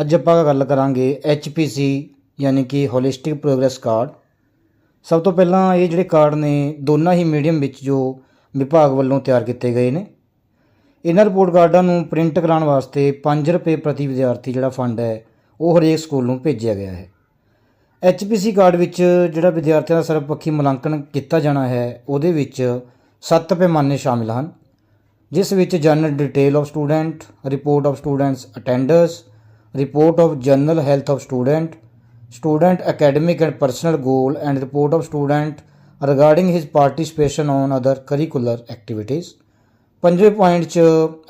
ਅੱਜ ਆਪਾਂ ਗੱਲ ਕਰਾਂਗੇ HPC ਯਾਨੀ ਕਿ ਹੋਲਿਸਟਿਕ ਪ੍ਰੋਗਰੈਸ ਕਾਰਡ ਸਭ ਤੋਂ ਪਹਿਲਾਂ ਇਹ ਜਿਹੜੇ ਕਾਰਡ ਨੇ, ਦੋਨਾਂ ਹੀ ਮੀਡੀਅਮ ਵਿੱਚ ਜੋ ਵਿਭਾਗ ਵੱਲੋਂ ਤਿਆਰ ਕੀਤੇ ਗਏ ਨੇ। ਇਹਨਾਂ ਰਿਪੋਰਟ ਕਾਰਡਾਂ ਨੂੰ ਪ੍ਰਿੰਟ ਕਰਾਉਣ ਵਾਸਤੇ 5 ਰੁਪਏ ਪ੍ਰਤੀ ਵਿਦਿਆਰਥੀ ਜਿਹੜਾ ਫੰਡ ਹੈ, ਉਹ ਹਰੇਕ ਸਕੂਲ ਨੂੰ ਭੇਜਿਆ ਗਿਆ ਹੈ। HPC ਕਾਰਡ ਵਿੱਚ ਜਿਹੜਾ ਵਿਦਿਆਰਥੀਆਂ ਦਾ ਸਰਵਪੱਖੀ ਮੁਲਾਂਕਣ ਕੀਤਾ ਜਾਣਾ ਹੈ, ਉਹਦੇ ਵਿੱਚ 7 ਪੈਮਾਨੇ ਸ਼ਾਮਿਲ ਹਨ। ਜਿਸ ਵਿੱਚ general detail of student report of students attendance report of general health of student student academic and personal goal and report of student regarding his participation on other curricular activities. ਪੰਜਵੇਂ ਪੁਆਇੰਟ 'ਚ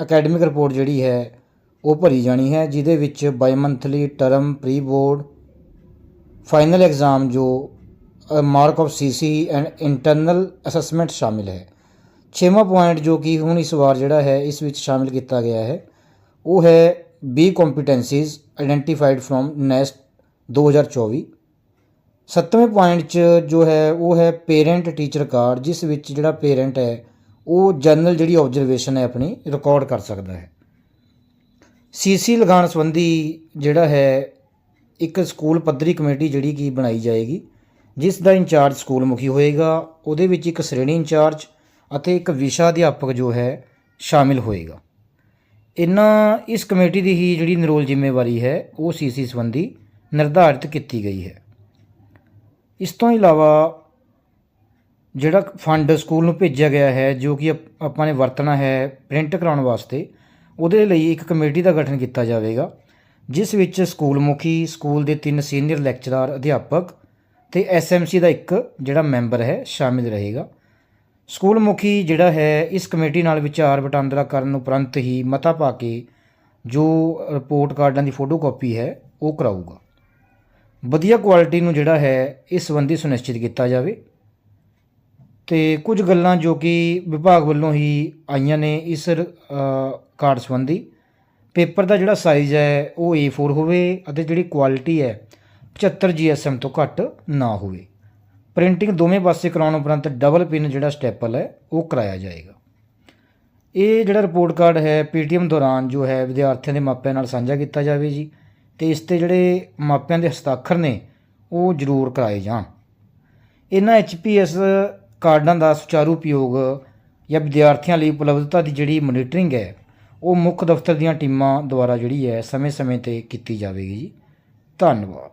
academic report ਜਿਹੜੀ ਹੈ, ਉਹ ਭਰੀ ਜਾਣੀ ਹੈ, ਜਿਹਦੇ ਵਿੱਚ bimonthly term pre board final exam ਜੋ mark of CC and internal assessment ਸ਼ਾਮਿਲ ਹੈ। ਛੇਵਾਂ ਪੁਆਇੰਟ ਜੋ ਕਿ ਹੁਣ ਇਸ ਵਾਰ ਜਿਹੜਾ ਹੈ, ਇਸ ਵਿੱਚ ਸ਼ਾਮਿਲ ਕੀਤਾ ਗਿਆ ਹੈ, ਉਹ ਹੈ B competencies identified from nest 2024 ਸੱਤਵੇਂ ਪੁਆਇੰਟ 'ਚ ਜੋ ਹੈ, ਉਹ ਹੈ ਪੇਰੈਂਟ ਟੀਚਰ ਕਾਰਡ ਜਿਸ ਵਿੱਚ ਜਿਹੜਾ ਪੇਰੈਂਟ ਹੈ, ਉਹ ਜਨਰਲ ਜਿਹੜੀ ਆਬਜ਼ਰਵੇਸ਼ਨ ਹੈ ਆਪਣੀ ਰਿਕਾਰਡ ਕਰ ਸਕਦਾ ਹੈ। ਸੀਸੀ ਲਗਾਉਣ ਸੰਬੰਧੀ ਜਿਹੜਾ ਹੈ, ਇੱਕ ਸਕੂਲ ਪੱਧਰੀ ਕਮੇਟੀ ਜਿਹੜੀ ਕੀ ਬਣਾਈ ਜਾਏਗੀ, ਜਿਸ ਦਾ ਇੰਚਾਰਜ ਸਕੂਲ ਮੁਖੀ ਹੋਏਗਾ, ਉਹਦੇ ਵਿੱਚ ਇੱਕ ਸ਼੍ਰੇਣੀ ਇੰਚਾਰਜ ਅਤੇ ਇੱਕ ਵਿਸ਼ਾ ਅਧਿਆਪਕ ਜੋ ਹੈ, ਸ਼ਾਮਿਲ ਹੋਏਗਾ। ਇਹਨਾਂ ਇਸ ਕਮੇਟੀ ਦੀ ਹੀ ਜਿਹੜੀ ਨਿਰੋਲ ਜ਼ਿੰਮੇਵਾਰੀ ਹੈ, ਉਹ ਸੀਸੀ ਸੰਬੰਧੀ ਨਿਰਧਾਰਿਤ ਕੀਤੀ ਗਈ ਹੈ। ਇਸ ਤੋਂ ਇਲਾਵਾ ਜਿਹੜਾ ਫੰਡ ਸਕੂਲ ਨੂੰ ਭੇਜਿਆ ਗਿਆ ਹੈ, ਜੋ ਕਿ ਆਪ- ਆਪਾਂ ਨੇ ਵਰਤਣਾ ਹੈ ਪ੍ਰਿੰਟ ਕਰਾਉਣ ਵਾਸਤੇ, ਉਹਦੇ ਲਈ ਇੱਕ ਕਮੇਟੀ ਦਾ ਗਠਨ ਕੀਤਾ ਜਾਵੇਗਾ, ਜਿਸ ਵਿੱਚ ਸਕੂਲ ਮੁਖੀ ਸਕੂਲ ਦੇ ਤਿੰਨ ਸੀਨੀਅਰ ਲੈਕਚਰਰ ਅਧਿਆਪਕ ਤੇ ਐਸਐਮਸੀ ਦਾ ਇੱਕ ਜਿਹੜਾ ਮੈਂਬਰ ਹੈ, ਸ਼ਾਮਿਲ ਰਹੇਗਾ। ਸਕੂਲ ਮੁਖੀ ਜਿਹੜਾ ਹੈ, ਇਸ ਕਮੇਟੀ ਨਾਲ ਵਿਚਾਰ ਵਟਾਂਦਰਾ ਕਰਨ ਉਪਰੰਤ ਹੀ ਮਤਾ ਪਾ ਕੇ ਜੋ ਰਿਪੋਰਟ ਕਾਰਡਾਂ ਦੀ ਫੋਟੋ ਫੋਟੋਕਾਪੀ ਹੈ, ਉਹ ਕਰਾਊਗਾ। ਵਧੀਆ ਕੁਆਲਿਟੀ ਨੂੰ ਜਿਹੜਾ ਹੈ, ਇਸ ਸੰਬੰਧੀ ਸੁਨਿਸ਼ਚਿਤ ਕੀਤਾ ਜਾਵੇ। ਤੇ ਕੁਝ ਗੱਲਾਂ ਜੋ ਕਿ ਵਿਭਾਗ ਵੱਲੋਂ ਹੀ ਆਈਆਂ ਨੇ ਇਸ ਕਾਰਡ ਸੰਬੰਧੀ। ਪੇਪਰ ਦਾ ਜਿਹੜਾ ਸਾਈਜ਼ ਹੈ, ਉਹ A4 ਹੋਵੇ ਅਤੇ ਜਿਹੜੀ ਕੁਆਲਿਟੀ ਹੈ 75 GSM ਤੋਂ ਘੱਟ ਨਾ ਹੋਵੇ। ਪ੍ਰਿੰਟਿੰਗ ਦੋਵੇਂ ਪਾਸੇ ਕਰਾਉਣ ਉਪਰੰਤ ਡਬਲ ਪਿਨ ਜਿਹੜਾ ਸਟੈਪਲ ਹੈ, ਉਹ ਕਰਾਇਆ ਜਾਏਗਾ। ਇਹ ਜਿਹੜਾ ਰਿਪੋਰਟ ਕਾਰਡ ਹੈ, ਪੀਟੀਐਮ ਦੌਰਾਨ ਜੋ ਹੈ, ਵਿਦਿਆਰਥੀਆਂ ਦੇ ਮਾਪਿਆਂ ਨਾਲ ਸਾਂਝਾ ਕੀਤਾ ਜਾਵੇ ਜੀ ਤੇ ਇਸ ਤੇ ਜਿਹੜੇ ਮਾਪਿਆਂ ਦੇ ਹਸਤਾਖਰ ਨੇ, ਉਹ ਜ਼ਰੂਰ ਕਰਾਏ ਜਾਣ। ਇਹਨਾਂ ਐਚਪੀਐਸ ਕਾਰਡਾਂ ਦਾ ਸੁਚਾਰੂ ਉਪਯੋਗ ਜਾਂ ਵਿਦਿਆਰਥੀਆਂ ਲਈ ਉਪਲਬਧਤਾ ਦੀ ਜਿਹੜੀ ਮੋਨੀਟਰਿੰਗ ਹੈ, ਉਹ ਮੁੱਖ ਦਫ਼ਤਰ ਦੀਆਂ ਟੀਮਾਂ ਦੁਆਰਾ ਜਿਹੜੀ ਹੈ, ਸਮੇਂ-ਸਮੇਂ ਤੇ ਕੀਤੀ ਜਾਵੇਗੀ ਜੀ। ਧੰਨਵਾਦ।